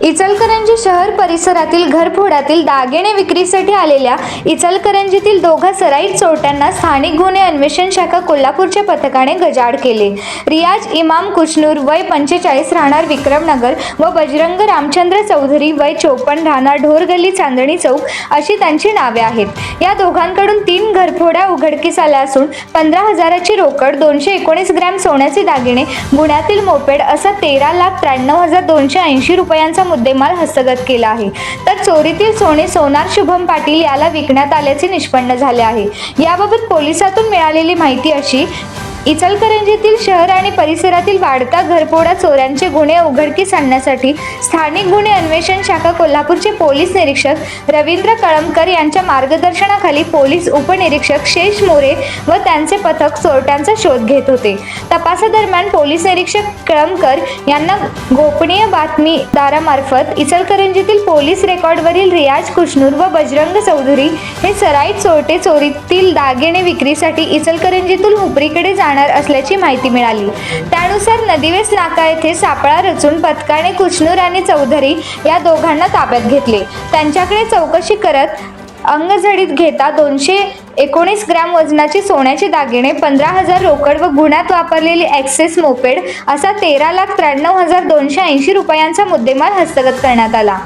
इचलकरंजी शहर परिसरातील घरफोड्यातील दागिने विक्रीसाठी आलेल्या इचलकरंजीतील दोघा सराईत चोरट्यांना स्थानिक गुन्हे अन्वेषण शाखा कोल्हापूरच्या पथकाने गजाड केले. रियाज इमाम कुचनूर वय पंचेचाळीस राहणार विक्रमनगर व बजरंग रामचंद्र चौधरी वय चोपन्न राहणार ढोरगल्ली चांदणी चौक अशी त्यांची नावे आहेत. या दोघांकडून तीन घरफोड्या उघडकीस आल्या असून पंधरा हजाराची रोकड दोनशे एकोणीस ग्रॅम सोन्याचे दागिने गुन्ह्यातील मोपेड असा तेरा लाख त्र्याण्णव हजार दोनशे ऐंशी रुपयांचा मुद्देमाल हस्तगत केला आहे. तर चोरीतील सोने सोनार शुभम पाटील याला विकण्यात आल्याचे निष्पन्न झाले आहे. याबाबत पोलिसातून मिळालेली माहिती अशी इचलकरंजीतील शहर आणि परिसरातील वाढता घरफोडा चोऱ्यांचे गुन्हे उघडकीस आणण्यासाठी स्थानिक गुन्हे अन्वेषण शाखा कोल्हापूरचे पोलीस निरीक्षक रवींद्र कळमकर यांच्या मार्गदर्शनाखाली पोलीस उपनिरीक्षक शेष मोरे व त्यांचे पथक चोरट्यांचा शोध घेत होते. तपासादरम्यान पोलीस निरीक्षक कळमकर यांना गोपनीय बातमीदारामार्फत इचलकरंजीतील पोलीस रेकॉर्डवरील रियाज कुशनूर व बजरंग चौधरी हे सराईत चोरटे चोरीतील दागिने विक्रीसाठी इचलकरंजीतून हुपरीकडे जाणार असल्याची माहिती मिळाली. त्यानुसार नदीवेस नाका येथे सापळा रचून पथकाने कुचनूर आणि चौधरी या दोघांना ताब्यात घेतले. त्यांच्याकडे चौकशी करत अंगझडीत घेता दोनशे एकोणीस ग्रॅम वजनाचे सोन्याचे दागिने पंधरा हजार रोकड व गुन्ह्यात वापरलेली ॲक्सेस मोपेड असा तेरा लाख त्र्याण्णव हजार दोनशे ऐंशी रुपयांचा मुद्देमाल हस्तगत करण्यात आला.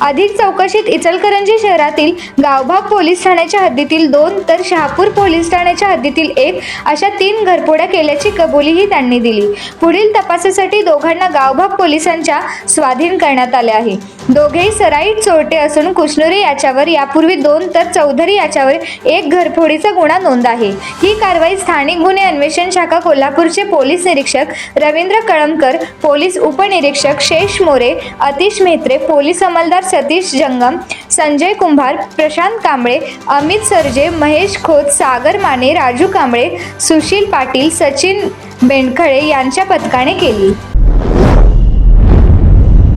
अधिक चौकशीत इचलकरंजी शहरातील गावभाग पोलीस ठाण्याच्या हद्दीतील दोन तर शहापूर पोलीस ठाण्याच्या हद्दीतील एक अशा तीन घरफोड्या केल्याची कबुलीही त्यांनी दिली. पुढील तपासासाठी दोघांना गावभाग पोलिसांच्या स्वाधीन करण्यात आले आहे. दोघेही सराईत चोरटे असून कुशनुरे याच्यावर यापूर्वी दोन तर चौधरी याच्यावर एक घरफोडीचा गुन्हा नोंद आहे. ही कारवाई स्थानिक गुन्हे अन्वेषण शाखा कोल्हापूरचे पोलीस निरीक्षक रवींद्र कळमकर पोलीस उपनिरीक्षक शेष मोरे अतिश मेहत्रे पोलीस अंमलदार सतीश जंगम संजय कुंभार प्रशांत कांबळे अमित सरजे महेश खोत सागर माने राजू कांबळे सुशील पाटील सचिन बेंडखळे यांच्या पथकाने केली.